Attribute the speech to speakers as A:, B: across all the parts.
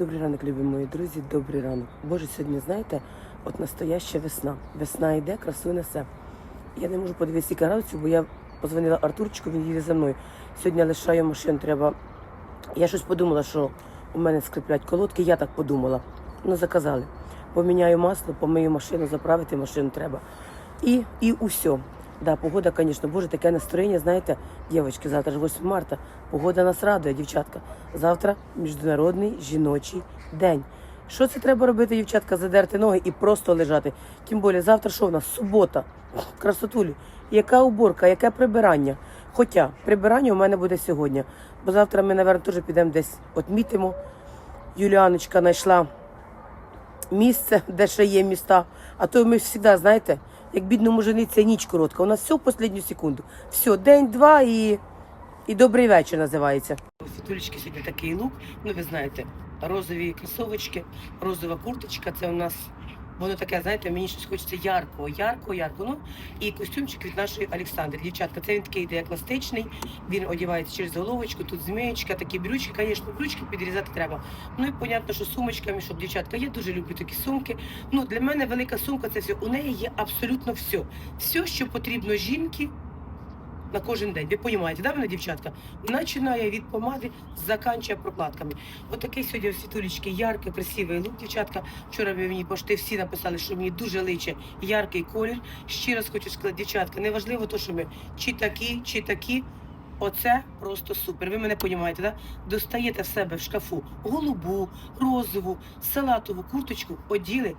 A: Добрий ранок, любі мої друзі, добрий ранок. Боже, сьогодні, знаєте, от настояща весна. Весна йде, красу несе. Я не можу подивитися градусів, бо я позвонила Артурчику, він їде за мною. Сьогодні лишаю машин, треба. Я щось подумала, що у мене скриплять колодки, я так подумала. Ну, заказали. Поміняю масло, помию машину, заправити машину треба. І, і усе. Да, погода, звісно, боже, таке настроєння, знаєте, дівчатки, завтра ж 8 марта. Погода нас радує, дівчатка. Завтра міжнародний жіночий день. Що це треба робити, дівчатка? Задерти ноги і просто лежати. Тим більше, завтра що в нас? Субота. Красотулі. Яка уборка, яке прибирання? Хоча прибирання у мене буде сьогодні. Бо завтра ми, мабуть, теж підемо десь відмітимо. Юліаночка знайшла місце, де ще є міста. А то ми завжди, знаєте, як бідному жениться ніч коротка. У нас все в останню секунду. Все, день-два і, і добрий вечір називається. У Світулечки сьогодні такий лук. Ну, ви знаєте, розові кросовочки, розова курточка. Це у нас воно таке, знаєте, мені щось хочеться яркого, яркого, яркого. Ну і костюмчик від нашої Олександри. Дівчатка, це він такий йде класичний. Він одівається через головочку, тут змієчка, такі брючки, звісно, брючки підрізати треба. Ну і понятно, що сумочками, щоб дівчатка, я дуже люблю такі сумки. Ну для мене велика сумка це все. У неї є абсолютно все. Все, що потрібно жінки. На кожен день. Ви розумієте, да, мене дівчатка? Починає від помади, заканчує прокладками. Отакий сьогодні світулечки яркий, красивий лук, дівчатка. Вчора мені пошти всі написали, що мені дуже личе яркий колір. Ще раз хочу сказати, дівчатка, неважливо то, що ми чи такі, чи такі. Оце просто супер. Ви мене розумієте, да? Достаєте в себе в шкафу голубу, розову, салатову курточку, оділи.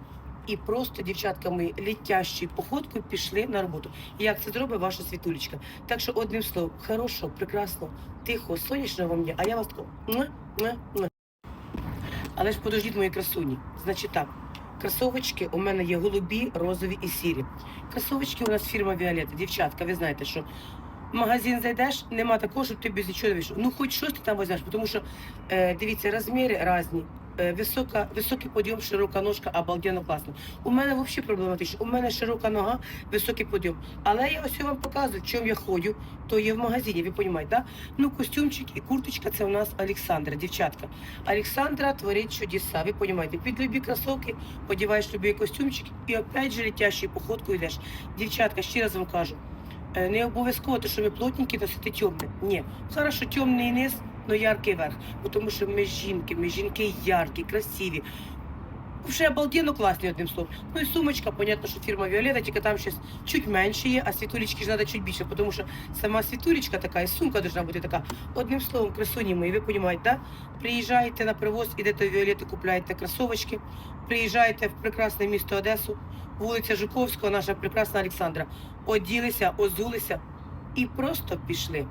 A: І просто дівчатка мої літящою походкою пішли на роботу. Як це зробить ваша світулечка? Так що одним словом, хорошого, прекрасного, тихого, сонячного вам дня, а я вас тако. Але ж подождіть мої красуні. Значить так, кросовочки у мене є голубі, розові і сірі. Кросовочки у нас фірма Віолетта. Дівчатка, ви знаєте, що в магазин зайдеш, нема такого, щоб ти без нічого не вийшов. Ну хоч щось ти там візьмеш, тому що е, дивіться, розміри різні. Е, Висока, високий подйом, широка ножка, обалденно класно. У мене взагалі проблематично. У мене широка нога, високий подйом. Але я ось вам показую, чому я ходю, то є в магазині, ви розумієте, да? Ну, костюмчик і курточка це у нас Олександра, дівчатка. Олександра творить чудеса, ви розумієте. Під любі кросовки одягаєш любий костюмчик і опять же летящою походкою йдеш. Дівчатка, ще раз вам кажу, е, не обов'язково, те, що ви плотненькі, носити темне. Ні. Хорошо, темний низ, но яркий верх. Бо Тому що ми жінки, ми жінки яркі, красиві. Вже обалденно класні, одним словом. Ну і сумочка, понятно, що фірма Віолета, тільки там щось чуть менше є, а світулечки ж треба чуть більше, тому що сама світулечка така і сумка должна бути така. Одним словом, красуні мої, ви розумієте, да? Приїжджаєте на привоз, ідете в Віолету, купляєте кросовочки, приїжджаєте в прекрасне місто Одесу, вулиця Жуковського, наша прекрасна Олександра. Оділися, озулися і просто пішли.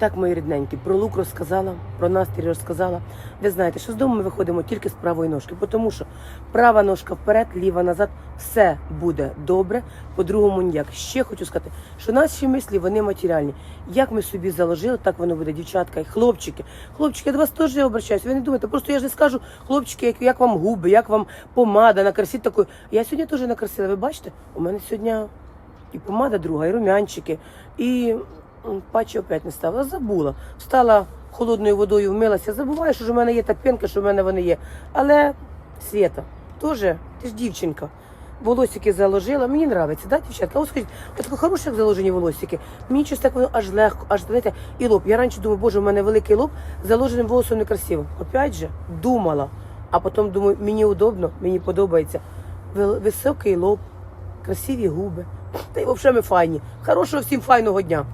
A: Так, мої рідненькі, про лук розказала, про настрій розказала. Ви знаєте, що з дому ми виходимо тільки з правої ножки, тому що права ножка вперед, ліва назад, все буде добре. По-другому ніяк. Ще хочу сказати, що наші мислі вони матеріальні. Як ми собі заложили, так воно буде, дівчатка і хлопчики. Хлопчики, я до вас теж обращаюся. Ви не думайте, просто я ж не скажу, хлопчики, як, як вам губи, як вам помада, накрасіть такою. Я сьогодні теж накрасила. Ви бачите, у мене сьогодні і помада друга, і румянчики, і м, патчі опять не ставила. Забула. Встала холодною водою, вмилася. Забуваю, що у мене є та пінка, що в мене вони є. Але Свєта, теж, ти ж дівчинка. Волосики заложила, мені подобається, да, дівчатка? Ось скажіть, таке хороше, як заложені волосики. Мені щось так воно аж легко, аж знаєте, і лоб. Я раніше думаю, боже, у мене великий лоб, заложеним волосом некрасиво. Опять же, думала. А потім думаю, мені удобно, мені подобається. Високий лоб, красиві губи. Та й взагалі ми файні. Хорошого всім файного дня.